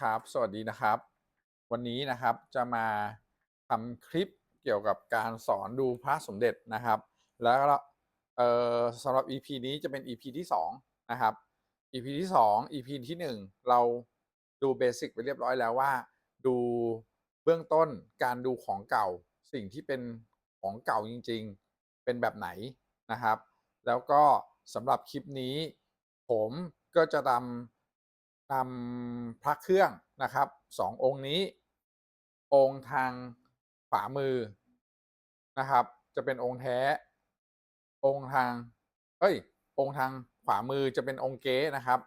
ครับ สวัสดีนะครับ วันนี้นะครับจะมาทำคลิปเกี่ยวกับการสอนดูพระสมเด็จนะครับ แล้วเอ่อสำหรับ EP นี้จะเป็น EP ที่2นะครับ EP ที่2 EP ที่ 1 เราดูเบสิกไปเรียบร้อยแล้วว่า ดูเบื้องต้นการดูของเก่าสิ่งที่เป็นของเก่าจริง ๆ เป็นแบบไหนนะครับ แล้วก็สำหรับคลิปนี้ ผมก็จะนำ นำพระเครื่องนะครับสององค์นี้ องค์ทางขวามือนะครับ จะเป็นองค์แท้ องค์ทางเอ้ย องค์ทางขวามือจะเป็นองค์เก๊นะครับ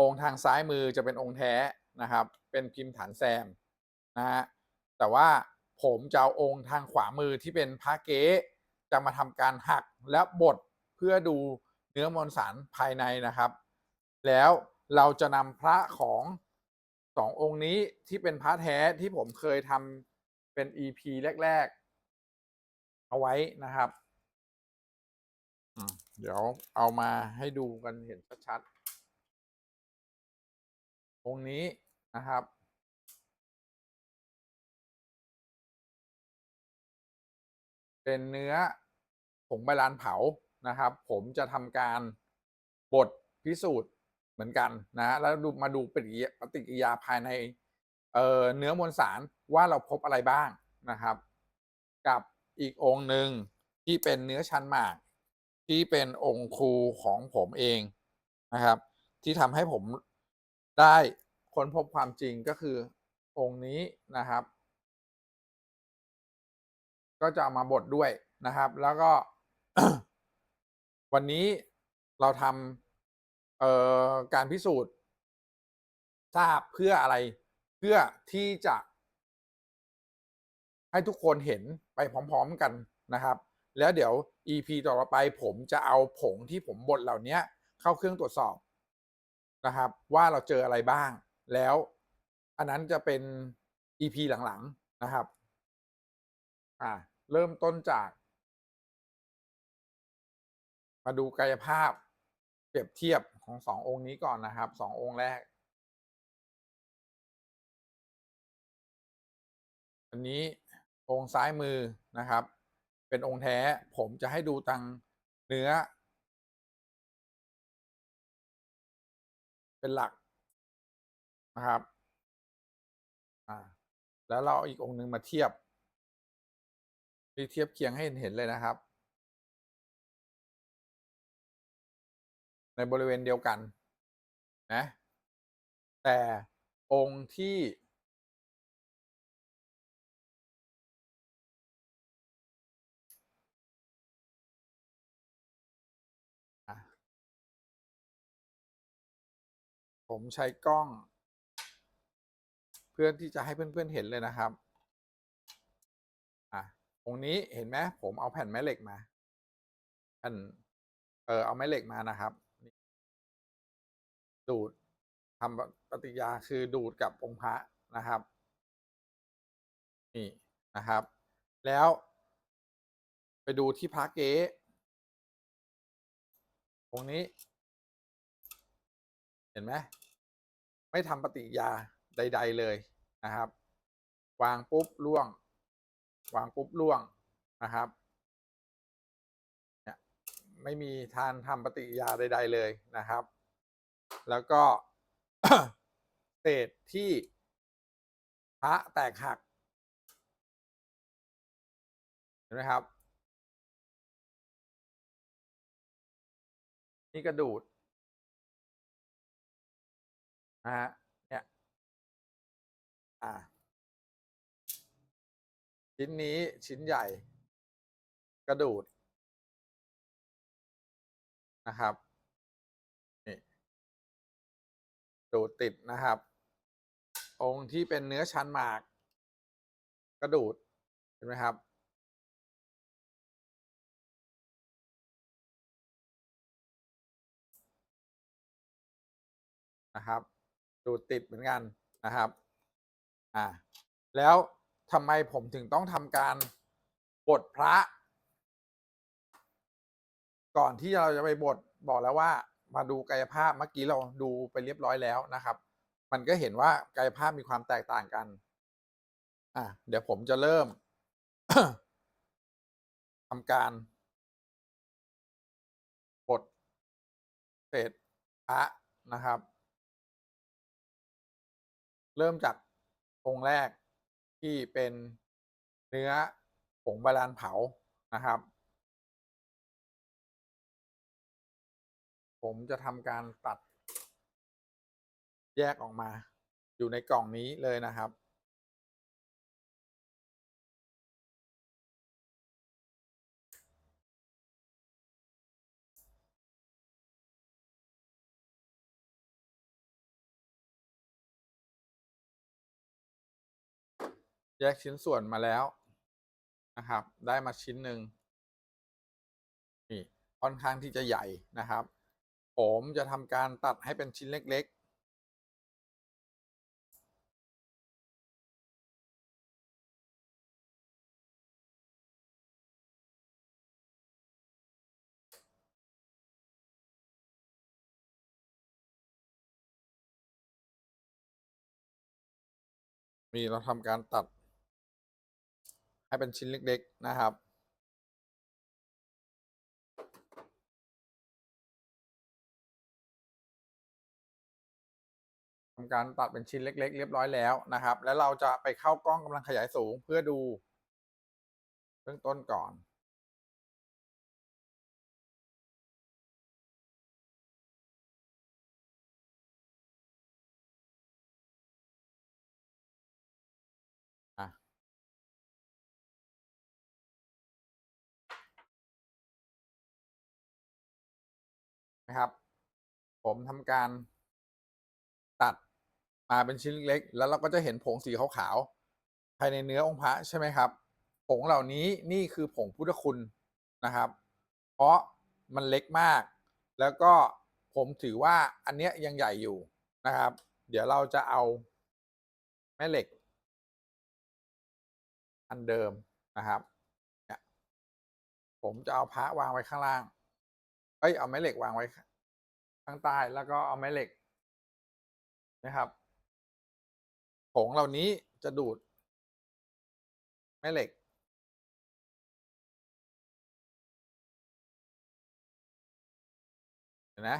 องค์ทางซ้ายมือจะเป็นองค์แท้นะครับ เป็นพิมพ์ฐานแซมนะฮะแต่ว่าผมจะเอาองค์ทางขวามือที่เป็นพระเก๊จะมาทำการหักและบดเพื่อดูเนื้อมวลสารภายในนะครับ แล้ว เราจะนำพระของสององค์นี้ที่เป็นพระแท้ที่ผมเคยทำเป็น EP แรก ๆ เอาไว้นะครับเดี๋ยวเอามาให้ดูกันเห็นชัดๆ องค์นี้นะครับ เป็นเนื้อผงใบลานเผานะครับ ผมจะทำการบดพิสูจน์ เหมือนกันนะแล้วดูมาดูปฏิกิยาปฏิกิริยาภายในเออเนื้อมวลสารว่าเราพบอะไรบ้างนะครับ กับอีกองค์หนึ่งที่เป็นเนื้อชั้นหมาก ที่เป็นองค์ครูของผมเองนะครับ ที่ทำให้ผมได้ค้นพบความจริงก็คือองค์นี้นะครับ ก็จะเอามาบดด้วยนะครับ แล้วก็ วันนี้เราทำ การพิสูจน์ทราบเพื่ออะไรเพื่อที่จะ ให้ทุกคนเห็นไปพร้อม ๆกันนะครับ แล้วเดี๋ยว EP ต่อไปผมจะเอาผงที่ผมบดเหล่านี้เข้าเครื่องตรวจสอบนะครับ ว่าเราเจออะไรบ้าง แล้วอันนั้นจะเป็น EP หลังๆนะครับ อ่า เริ่มต้นจาก มาดูกายภาพ เปรียบเทียบ ของสององค์นี้ก่อนนะครับสององค์แรก อันนี้องค์ซ้ายมือนะครับ เป็นองค์แท้ผมจะให้ดูตังเนื้อ เป็นหลักนะครับอ่าแล้วเราเอาอีกองค์หนึ่งมาเทียบที่เทียบเคียงให้เห็นเลยนะครับ ในบริเวณเดียวกันนะแต่องค์ที่ ผมใช้กล้อง เพื่อที่จะให้เพื่อนๆเห็นเลยนะครับอะองนี้เห็นไหมผมเอาแผ่นแม่เหล็กมาแผ่นเออเอาไม้เหล็กมานะครับ ดูดทำปฏิยาคือดูดกับองค์พระนะครับ นี่นะครับ แล้ว ไปดูที่พระเก๊องนี้ เห็นไหมไม่ทำปฏิยาใด ๆ เลยนะครับ วางปุ๊บล่วง วางปุ๊บล่วงนะครับเนี่ยไม่มีทานทำปฏิยาใด ๆ เลยนะครับ แล้วก็เศษที่พระแตกหัก เห็นไหมครับ นี่กระดูดนะฮะเนี่ยอ่าชิ้นนี้ชิ้นใหญ่ กระดูดนะครับ ดูดติดนะครับ องค์ที่เป็นเนื้อชั้นหมาก กระดูดเห็นไหมครับ นะครับ ดูดติดเหมือนกันนะครับ อ่า แล้วทำไมผมถึงต้องทำการบทพระ ก่อนที่เราจะไปบทบอกแล้วว่า มาดูกายภาพเมื่อกี้เราดูไปเรียบร้อยแล้วนะครับ มันก็เห็นว่ากายภาพมีความแตกต่างกันอะเดี๋ยวผมจะเริ่มทำการกดเศษพระนะครับ เริ่มจากองค์แรกที่เป็นเนื้อผงบาลานเผานะครับ ผมจะทำการตัด แยกออกมา อยู่ในกล่องนี้เลยนะครับ แยกชิ้นส่วนมาแล้วนะครับ ได้มาชิ้นหนึ่งนี่ค่อนข้างที่จะใหญ่นะครับ ผมจะทำการตัดให้เป็นชิ้นเล็ก ๆมีเราทำการตัดให้เป็นชิ้นเล็ก ๆ นะครับ ทำการตัดเป็นชิ้นเล็ก ๆ เรียบร้อยแล้วนะครับ แล้วเราจะไปเข้ากล้องกำลังขยายสูงเพื่อดูเบื้องต้นก่อนนะครับ ผมทำการตัด มาเป็นชิ้นเล็กๆแล้วเราก็จะเห็นผงสีขาวๆภายในเนื้อองค์พระใช่ไหมครับ ผงเหล่านี้นี่คือผงพุทธคุณนะครับ เพราะมันเล็กมาก แล้วก็ผมถือว่าอันเนี้ยยังใหญ่อยู่นะครับ เดี๋ยวเราจะเอาแม่เหล็ก อันเดิมนะครับเนี่ยผมจะเอาพระวางไว้ข้างล่าง เอ้ยเอาแม่เหล็กวางไว้ข้างใต้แล้วก็เอาแม่เหล็กนะครับ ผงเหล่านี้จะดูด แม่เหล็ก เห็นไหม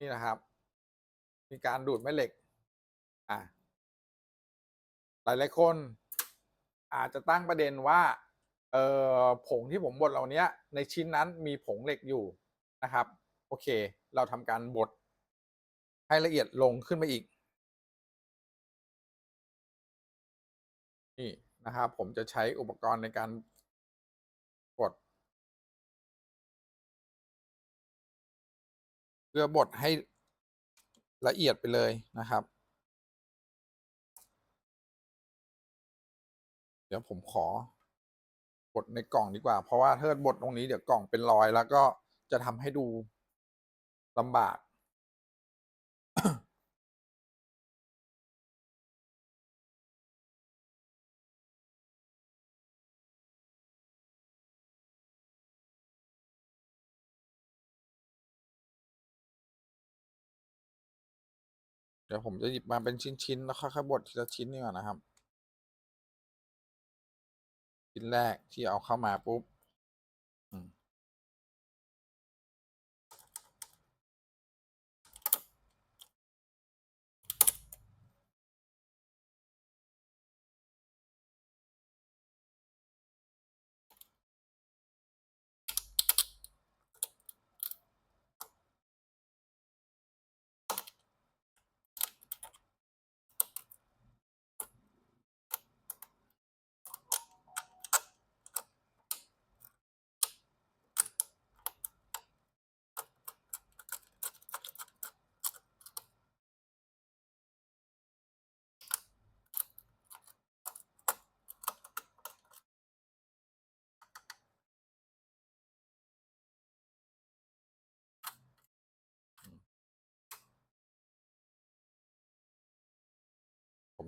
นี่นะครับ มีการดูดแม่เหล็ก อะหลายหลายๆคน อาจจะตั้งประเด็นว่า เออผงที่ผมบดเหล่านี้ในชิ้นนั้นมีผงเหล็กอยู่นะครับ โอเค เราทำการบด ให้ละเอียดลงขึ้นมาอีก นี่นะครับ ผมจะใช้อุปกรณ์ในการบดเพื่อบดให้ละเอียดไปเลยนะครับ เดี๋ยวผมขอบดในกล่องดีกว่า เพราะว่าถ้าบดตรงนี้เดี๋ยวกล่องเป็นรอยแล้วก็จะทำให้ดูลำบาก เดี๋ยวผมจะหยิบมาเป็นชิ้น ๆ แล้วค่อยๆบดทีละชิ้นนี่ก่อนนะครับ ชิ้นแรกที่เอาเข้ามาปุ๊บ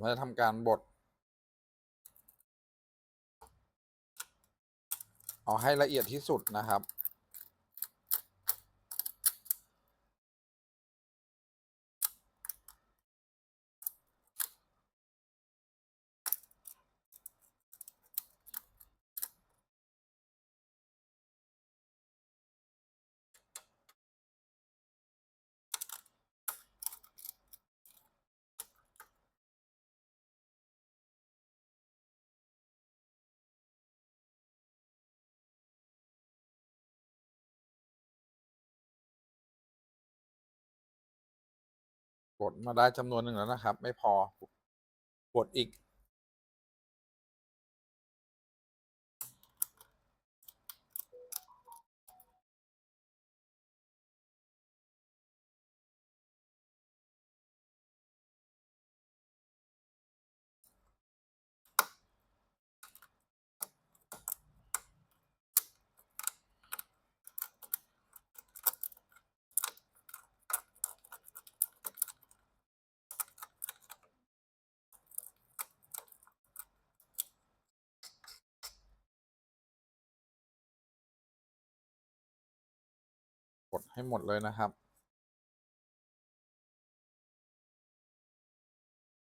ผมจะทำการบด เอาให้ละเอียดที่สุดนะครับ ดมาได้จำนวนหนึ่งแล้วนะครับ ไม่พอกดอีก ดให้หมดเลยนะครับ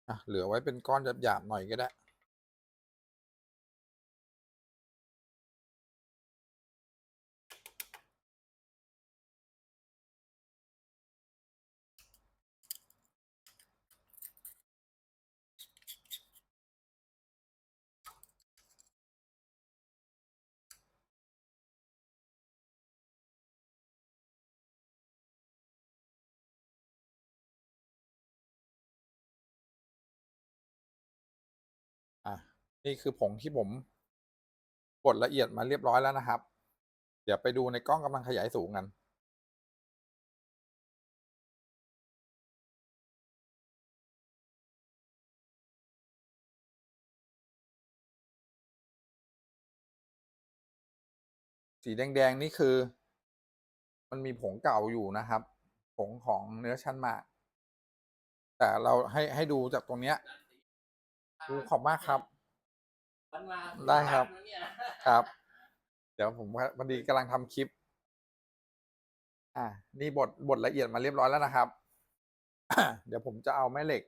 อะเหลือไว้เป็นก้อนหยาบๆหน่อยก็ได้ นี่คือผงที่ผมบดละเอียดมาเรียบร้อยแล้วนะครับ เดี๋ยวไปดูในกล้องกำลังขยายสูงกันสีแดง ๆ นี่คือ มันมีผงเก่าอยู่นะครับ ผงของเนื้อชั้นมาก แต่เราให้ให้ดูจากตรงเนี้ยดูขอบมากครับ มันมาได้ครับนะเนี่ย ครับ เดี๋ยวผมพอดีกำลังทำคลิป อ่านี่บดบดละเอียดมาเรียบร้อยแล้วนะครับ เดี๋ยวผมจะเอาแม่เหล็ก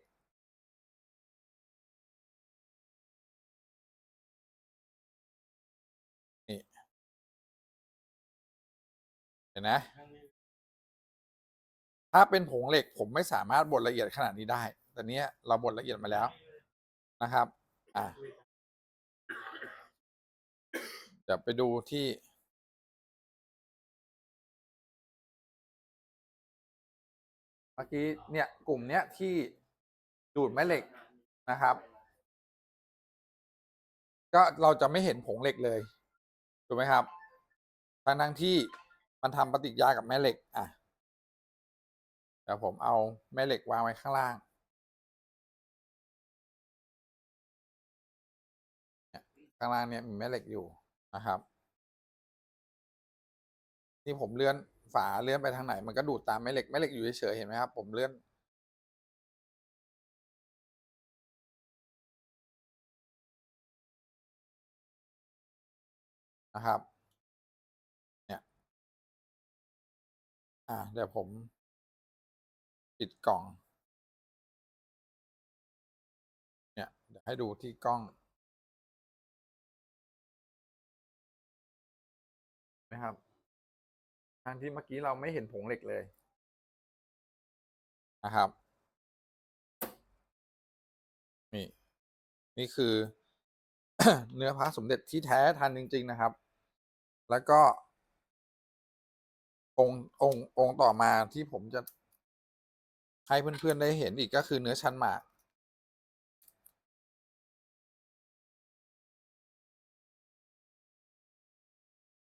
นี่ เห็นนะ ถ้าเป็นผงเหล็ก ผมไม่สามารถบดละเอียดขนาดนี้ได้ แต่เนี้ยเราบดละเอียดมาแล้วนะครับ อ่า เดี๋ยวไปดูที่เมื่อกี้เนี่ยกลุ่มเนี้ยที่ดูดแม่เหล็กนะครับ ก็เราจะไม่เห็นผงเหล็กเลยถูกไหมครับทั้งทั้งที่มันทำปฏิกิริยากับแม่เหล็ก อะเดี๋ยวผมเอาแม่เหล็กวางไว้ข้างล่างข้างล่างเนี่ยมีแม่เหล็กอยู่ นะครับ นี่ผมเลื่อนฝาเลื่อนไปทางไหน มันก็ดูดตามแม่เหล็กแม่เหล็กอยู่เฉยๆเห็นไหมครับ ผมเลื่อนนะครับ เนี่ย อ่าเดี๋ยวผมปิดกล่อง เนี่ย เดี๋ยวให้ดูที่กล้อง นะครับทางที่เมื่อกี้เราไม่เห็นผงเหล็กเลยนะครับ นี่ นี่คือ เนื้อพระสมเด็จที่แท้ทันจริง ๆ นะครับ แล้วก็ องค์องค์องค์ต่อมาที่ผมจะให้เพื่อนๆได้เห็นอีกก็คือเนื้อชั้นหมาก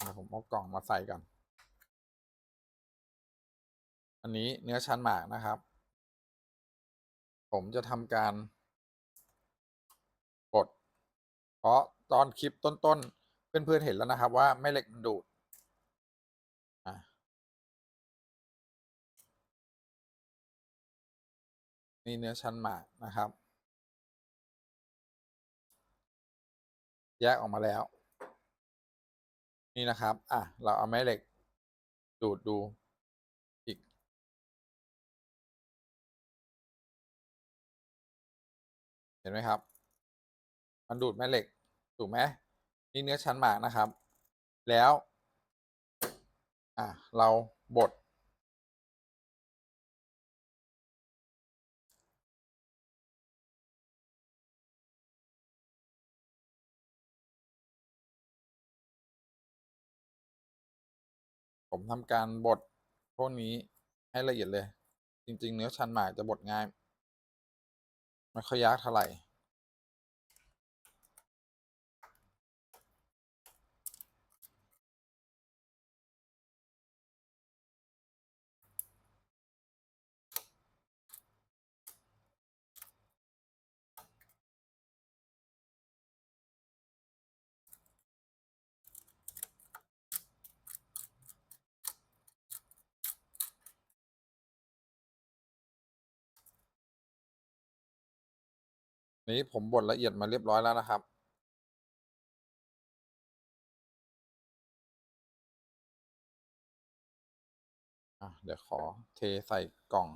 เดี๋ยวผมเอากล่องมาใส่ก่อน อันนี้เนื้อชั้นหมากนะครับ ผมจะทำการกด เพราะตอนคลิปต้นๆ เพื่อนๆเห็นแล้วนะครับว่าแม่เหล็กมันดูดนี่เนื้อชั้นหมากนะครับ แยกออกมาแล้ว นี่นะครับ อะ เราเอาแม่เหล็ก ดูดดูอีก เห็นไหมครับ มันดูดแม่เหล็ก ถูกไหมนี่เนื้อชั้นหมากนะครับ แล้ว อะ เราบด ผมทำการบดพวกนี้ให้ละเอียดเลย จริง ๆ เนื้อชันหมากจะบดง่าย ไม่ค่อยยากเท่าไหร่ นี้ผมบดละเอียดมาเรียบร้อยแล้วนะครับ เดี๋ยวขอเทใส่กล่อง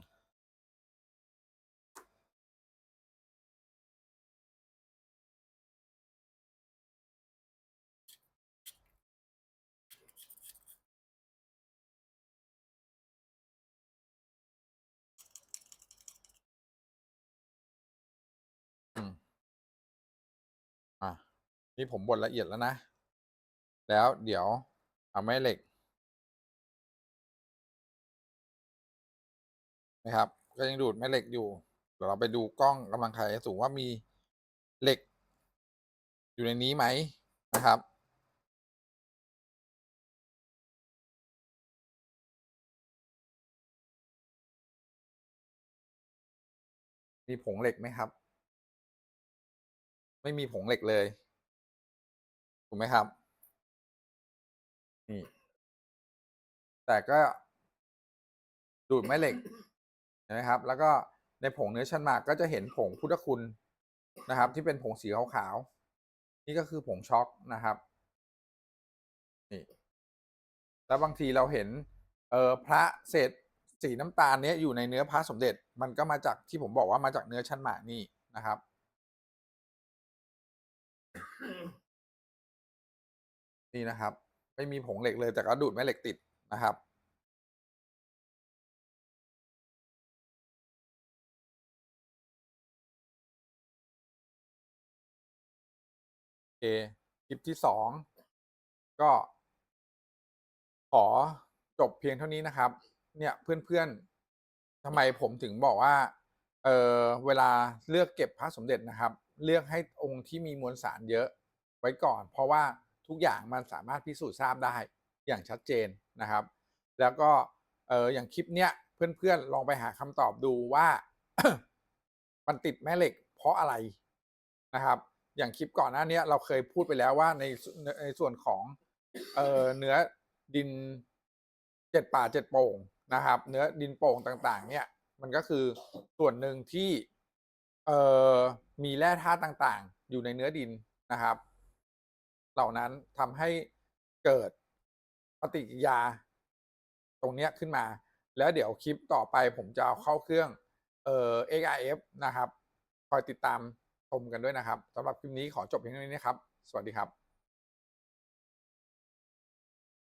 อืมอะนี่ผมบดละเอียดแล้วนะ แล้วเดี๋ยวเอาแม่เหล็กนะครับ ก็ยังดูดแม่เหล็กอยู่เดี๋ยวเราไปดูกล้องกำลังไขสูงว่ามีเหล็ก อยู่ในนี้ไหมนะครับ มีผงเหล็กไหมครับ ไม่มีผงเหล็กเลย ถูกไหมครับ นี่ แต่ก็ดูดแม่เหล็กนไหมครับ แล้วก็ในผงเนื้อชั้นหมากก็จะเห็นผงพุทธคุณนะครับ ที่เป็นผงสีขาวๆนี่ก็คือผงช็อกนะครับนี่แล้วบางทีเราเห็น เออพระเศษสีน้ำตาลเนี้ยอยู่ในเนื้อพระสมเด็จ มันก็มาจากที่ผมบอกว่ามาจากเนื้อชั้นหมากนี่นะครับ นี่นะครับ ไม่มีผงเหล็กเลยแต่ก็ดูดแม่เหล็กติดนะครับโอเคคลิปที่สองก็ ขอจบเพียงเท่านี้นะครับ เนี่ยเพื่อนๆทำไมผมถึงบอกว่า เออเวลาเลือกเก็บพระสมเด็จนะครับ เลือกให้องค์ที่มีมวลสารเยอะไว้ก่อน เพราะว่าทุกอย่างมันสามารถพิสูจน์ทราบได้อย่างชัดเจนนะครับ แล้วก็เอออย่างคลิปเนี้ยเพื่อนๆลองไปหาคำตอบดูว่ามันติดแม่เหล็ก เพราะอะไรนะครับ อย่างคลิปก่อนหน้านี้เราเคยพูดไปแล้วว่าในในส่วนของเออเนื้อดินเจ็ดป่าเจ็ดโป่งนะครับ เนื้อดินโป่งต่างๆ เนี่ยมันก็คือส่วนหนึ่งที่ เอ่อมีแร่ธาตุต่างๆ อยู่ในเนื้อดินนะครับ เหล่านั้นทำให้เกิดปฏิกิริยา ตรงเนี้ยขึ้นมา แล้วเดี๋ยวคลิปต่อไปผมจะเอาเข้าเครื่องเอ่อ XRF นะครับ คอยติดตามชมกันด้วยนะครับสำหรับคลิปนี้ขอจบเพียงเท่านี้นะครับ สวัสดีครับ